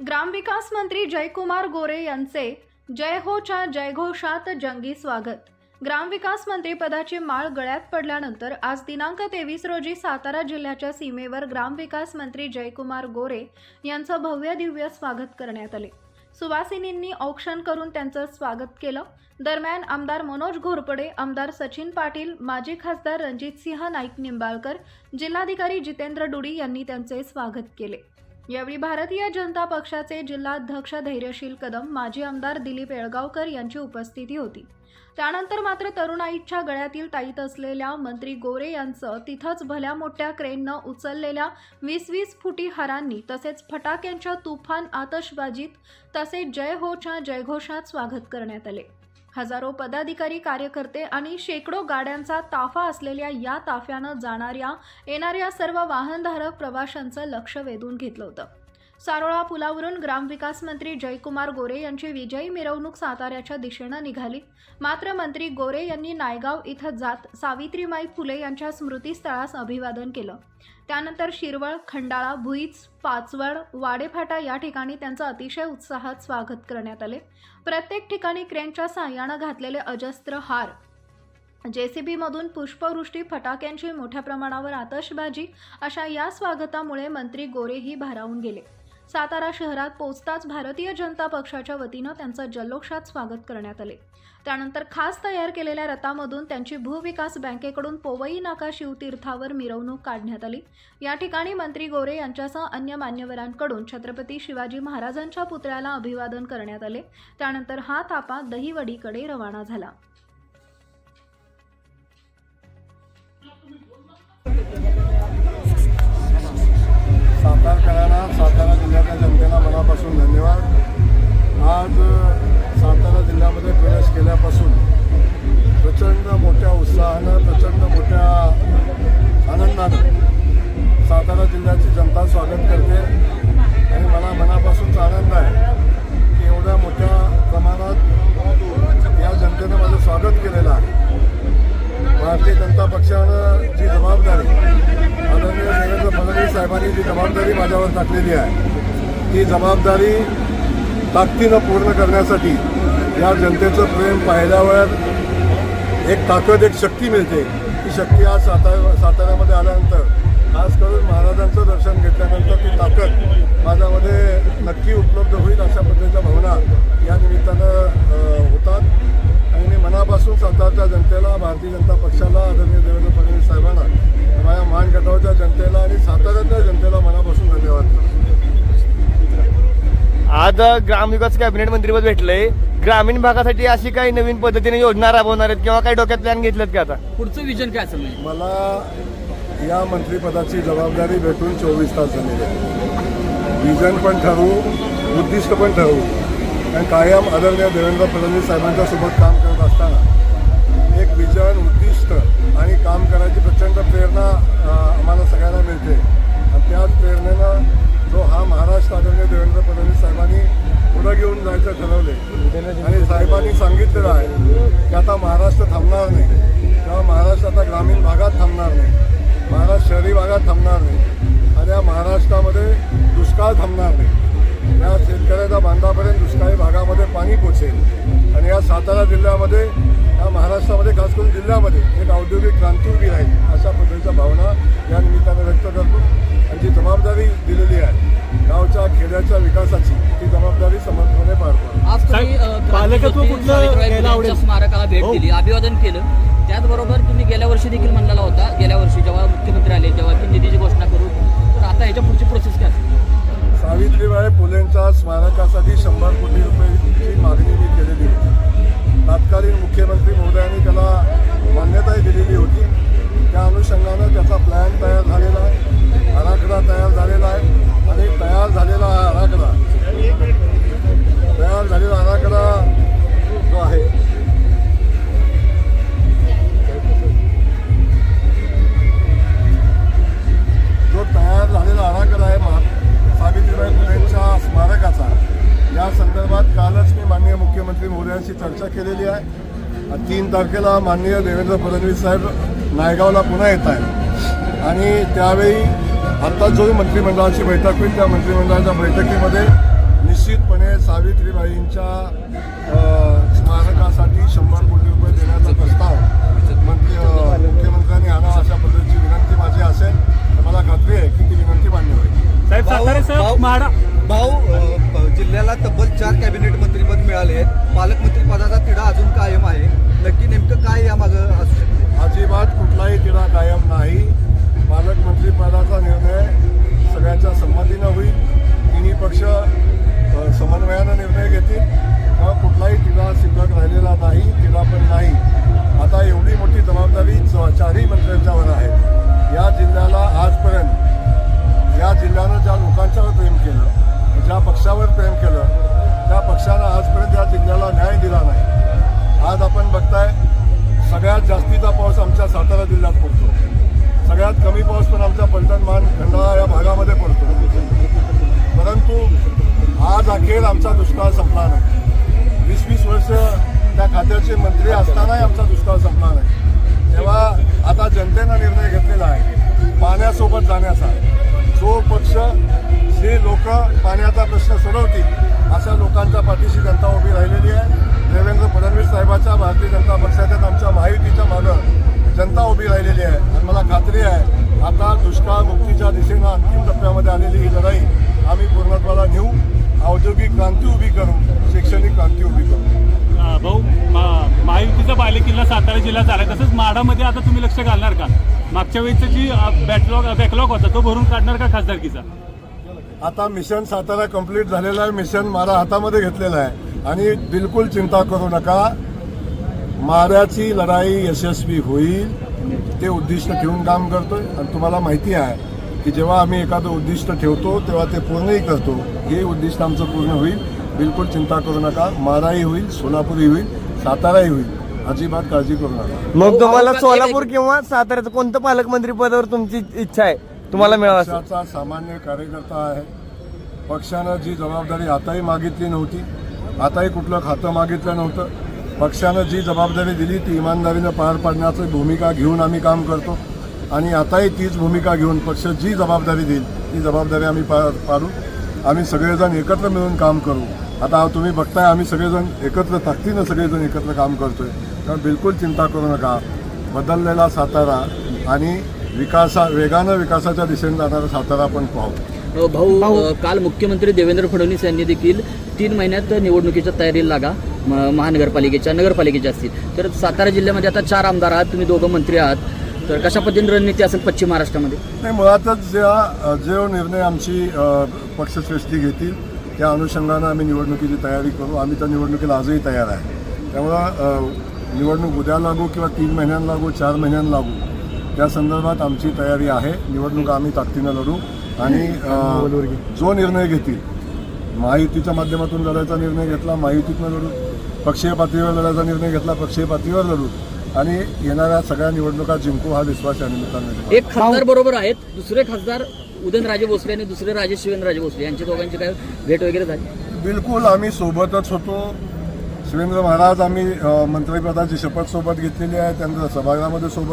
ग्रामविकास मंत्री जयकुमार गोरे यांचे जय होच्या जयघोषात जंगी स्वागत. ग्रामविकास मंत्रीपदाची माळ गळ्यात पडल्यानंतर आज दिनांक तेवीस रोजी सातारा जिल्ह्याच्या सीमेवर ग्रामविकास मंत्री जयकुमार गोरे यांचं भव्य दिव्य स्वागत करण्यात आले. सुवासिनींनी औक्षण करून त्यांचं स्वागत केलं. दरम्यान आमदार मनोज घोरपडे आमदार सचिन पाटील माजी खासदार रणजितसिंह नाईक निंबाळकर जिल्हाधिकारी जितेंद्र डुडी यांनी त्यांचे स्वागत केले. यावेळी भारतीय जनता पक्षाचे जिल्हाध्यक्ष धैर्यशील कदम माजी आमदार दिलीप येळगावकर यांची उपस्थिती होती. त्यानंतर मात्र तरुणाईच्या गळ्यातील ताईत असलेल्या मंत्री गोरे यांचं तिथंच भल्या मोठ्या क्रेननं उचललेल्या वीस वीस फुटी हारांनी तसेच फटाक्यांच्या तुफान आतषबाजीत तसेच जय होच्या जयघोषात स्वागत करण्यात आले. हजारो पदाधिकारी कार्यकर्ते आणि शेकडो गाड्यांचा ताफा असलेल्या या ताफ्यानं जाणाऱ्या येणाऱ्या सर्व वाहनधारक प्रवाशांचं लक्ष वेधून घेतलं होतं. सारोळा पुलावरून ग्रामविकास मंत्री जयकुमार गोरे यांची विजयी मिरवणूक साताऱ्याच्या दिशेनं निघाली. मात्र मंत्री गोरे यांनी नायगाव इथं जात सावित्रीमाई फुले यांच्या स्मृतीस्थळास अभिवादन केलं. त्यानंतर शिरवळ खंडाळा भुईच पाचवड वाडेफाटा या ठिकाणी त्यांचं अतिशय उत्साहात स्वागत करण्यात आले. प्रत्येक ठिकाणी क्रेनच्या साह्यानं घातलेले अजस्त्र हार. जेसीबीमधून पुष्पवृष्टी फटाक्यांची मोठ्या प्रमाणावर आतषबाजी अशा या स्वागतामुळे मंत्री गोरेही भारावून गेले. सातारा शहरात पोचताच भारतीय जनता पक्षाच्या वतीनं त्यांचं जल्लोषात स्वागत करण्यात आले. त्यानंतर खास तयार केलेल्या रथामधून त्यांची भूविकास बँकेकडून पोवई नाका शिवतीर्थावर मिरवणूक काढण्यात आली. या ठिकाणी मंत्री गोरे यांच्यासह अन्य मान्यवरांकडून छत्रपती शिवाजी महाराजांच्या पुतळ्याला अभिवादन करण्यात आले. त्यानंतर हा तापा दहिवडीकडे रवाना झाला. सगळ्यांना सातारा जिल्ह्यातल्या जनतेला मनापासून धन्यवाद. आज सातारा जिल्ह्यामध्ये प्रवेश केल्यापासून प्रचंड मोठ्या उत्साहानं प्रचंड मोठ्या साहेबांनी जी जबाबदारी माझ्यावर टाकलेली आहे ती जबाबदारी ताकदीनं पूर्ण करण्यासाठी या जनतेचं प्रेम पाहिल्यावर एक ताकद एक शक्ती मिळते. ती शक्ती आज सातारा साताऱ्यामध्ये आल्यानंतर खास करून महाराजांचं दर्शन घेतल्यानंतर ती ताकद माझ्यामध्ये नक्की उपलब्ध होईल अशा पद्धतीच्या भावना या निमित्तानं होतात. आणि मी मनापासून सातारच्या जनतेला भारतीय जनता आज ग्रामविकास कॅबिनेट मंत्रीपद भेटलंय. ग्रामीण भागासाठी अशी काही नवीन पद्धतीने योजना राबवणार आहेत किंवा काही डोक्यात प्लॅन घेतलेत का आता? पुढचं विजन काय असेल म्हणजे? मला या मंत्रिपदाची जबाबदारी भेटून चोवीस तास झालेले आहे विजन पण ठरवू उद्दिष्ट पण ठरवू. आणि कायम आदरणीय देवेंद्र फडणवीस साहेबांच्या सोबत काम करत असताना एक विजन उद्दिष्ट आणि काम करायची प्रचंड प्रेरणा अ, आम्हाला सगळ्यांना मिळते. आणि त्याच प्रेरणेनं जो हा महाराष्ट्र आदरणीय देवेंद्र भागात थांबणार नाही. आणि या महाराष्ट्रामध्ये दुष्काळ थांबणार नाही. या शेतकऱ्याच्या बांधापर्यंत दुष्काळी भागामध्ये पाणी पोचेल. आणि या सातारा जिल्ह्यामध्ये या महाराष्ट्रामध्ये खास करून जिल्ह्यामध्ये एक औद्योगिक क्रांती उभी राहील अशा पद्धतीच्या भावना या निमित्तानं व्यक्त करतो. आणि जी जबाबदारी दिलेली आहे गावच्या खेड्याच्या विकासाची ती जबाबदारी समर्थपणे पार पाडतो. आज तुम्ही पालकत्व कुठलं स्मारकाला भेट हो. दिली अभिवादन केलं. त्याचबरोबर तुम्ही गेल्या वर्षी देखील म्हणलेला होता गेल्या वर्षी जेव्हा मुख्यमंत्री आले तेव्हा की निधीची घोषणा करू तर आता ह्याच्या पुढची प्रोसेस काय सावित्रीबाई फुलेंच्या स्मारकासाठी शंभर कोटी रुपयाची मागणी मी केलेली होती. तत्कालीन मुख्यमंत्री महोदयांनी त्याला मान्यताही दिलेली होती. त्या अनुषंगानं त्याचा प्लॅन तयार झालेला आहे आराखडा तयार झालेला आहे. आणि तयार झालेला हा आराखडा तयार झालेला आराखडा जो आहे तारखेला माननीय देवेंद्र फडणवीस साहेब नायगावला पुन्हा येत आहेत. आणि त्यावेळी आता जो मंत्रिमंडळाची बैठक होईल त्या मंत्रिमंडळाच्या बैठकीमध्ये निश्चितपणे सावित्रीबाईंच्या स्मारकासाठी शंभर कोटी रुपये देण्याचा प्रस्ताव मंत्री मुख्यमंत्र्यांनी आणावा अशा पद्धतीची विनंती माझी असेल. तर मला खात्री आहे की ती विनंती मान्य होईल. साहेब सातारे साहेब म्हाडा भाऊ जिल्ह्याला तब्बल चार कॅबिनेट मंत्रीपद मिळाले आहेत. पालकमंत्री पदाचा तिढा अजून कायम आहे. नक्की नेमकं काय यामागं असू शकते? अजिबात कुठलाही तिढा खात्याचे मंत्री असतानाही आमचा दुष्काळ संपला नाही तेव्हा आता जनतेनं निर्णय घेतलेला आहे पाण्यासोबत जाण्याचा. जो पक्ष जे लोक पाण्याचा प्रश्न सोडवतील अशा लोकांच्या पाठीशी जनता उभी राहिलेली आहे. देवेंद्र फडणवीस साहेबाच्या भारतीय जनता पक्षाच्या आमच्या माहितीच्या मागं जनता उभी राहिलेली आहे. आणि मला खात्री आहे आता दुष्काळ मुक्तीच्या दिशेनं अंतिम टप्प्यामध्ये आलेली ही लढाई आम्ही पूर्णत्वाला नेऊ औद्योगिक क्रांती उभी करू शैक्षणिक क्रांती उभी करू. भाऊ महायुतीचा बालेकिल्ला सातारा जिल्ह्यात झाला. तसंच माडामध्ये आता तुम्ही लक्ष घालणार का? मागच्या वेळेचा जी बॅकलॉग बॅकलॉग होता तो भरून काढणार का खासदारकीचा? आता मिशन सातारा कंप्लीट झालेलं आहे. मिशन मारा हातामध्ये घेतलेलं आहे. आणि बिलकुल चिंता करू नका. माऱ्याची लढाई यशस्वी होईल. ते उद्दिष्ट ठेवून काम करतोय. आणि तुम्हाला माहिती आहे की जेव्हा आम्ही एखादं उद्दिष्ट ठेवतो तेव्हा ते पूर्णही करतो. हे उद्दिष्ट आमचं पूर्ण होईल. बिलकुल चिंता करू नका. माराही होईल सोलापूरही होईल साताराही होईल. अजिबात काळजी करू नका. मग तुम्हाला अहो, सोलापूर किंवा साताऱ्याचं कोणतं पालकमंत्री पदावर तुमची इच्छा आहे? तुम्हाला मिळावं असं. पक्षाचा सामान्य कार्यकर्ता आहे. पक्षानं जी जबाबदारी आताही मागितली नव्हती आताही कुठलं खातं मागितलं नव्हतं. पक्षानं जी जबाबदारी दिली ती इमानदारीनं पार पाडण्याची भूमिका घेऊन आम्ही काम करतो. आणि आताही तीच भूमिका घेऊन पक्ष जी जबाबदारी देईल ती जबाबदारी आम्ही पार पाडू. आम्ही सगळेजण एकत्र मिळून काम करू. आता तुम्ही बघताय आम्ही सगळेजण एकत्र ताकदीनं सगळेजण एकत्र काम करतोय. तर बिलकुल चिंता करू नका. बदललेला सातारा आणि विकासा वेगानं विकासाच्या दिशेने जाणारा सातारा आपण पाहू. भाऊ काल मुख्यमंत्री देवेंद्र फडणवीस यांनी देखील तीन महिन्यात निवडणुकीच्या तयारीला लागा. महानगरपालिकेच्या नगरपालिकेच्या असतील. तर सातारा जिल्ह्यामध्ये आता चार आमदार आहात तुम्ही दोघं मंत्री आहात. तर कशा पद्धतीने रणनीती असेल पश्चिम महाराष्ट्रामध्ये? नाही मुळातच ज्या जो निर्णय आमची पक्षश्रेष्ठी घेतील त्या अनुषंगानं आम्ही निवडणुकीची तयारी करू. आम्ही त्या निवडणुकीला आजही तयार आहे. त्यामुळं निवडणूक उद्या लागू किंवा तीन महिन्यांना लागू चार महिन्यांना लागू त्या संदर्भात आमची तयारी आहे. निवडणूक आम्ही ताकदीनं लढू. आणि जो निर्णय घेतील महायुतीच्या माध्यमातून लढायचा निर्णय घेतला महायुतीतनं लढू पक्षीय पातळीवर लढायचा निर्णय घेतला पक्षीय पातळीवर लढू. आणि येणाऱ्या सगळ्या निवडणुका जिंकू हा विश्वास या निमित्ताने एक खासदार बरोबर आहेत दुसरे खासदार उदयनराजे भोसले आणि दुसरे राजे शिवेंद्रराजे भोसले यांच्या दोघांची काय भेट वगैरे झाली? बिलकुल आम्ही सोबतच होतो. शिवेंद्र महाराज आम्ही मंत्रिपदाची शपथ सोबत घेतलेली आहे. त्यांच्या सभागृहामध्ये सोबत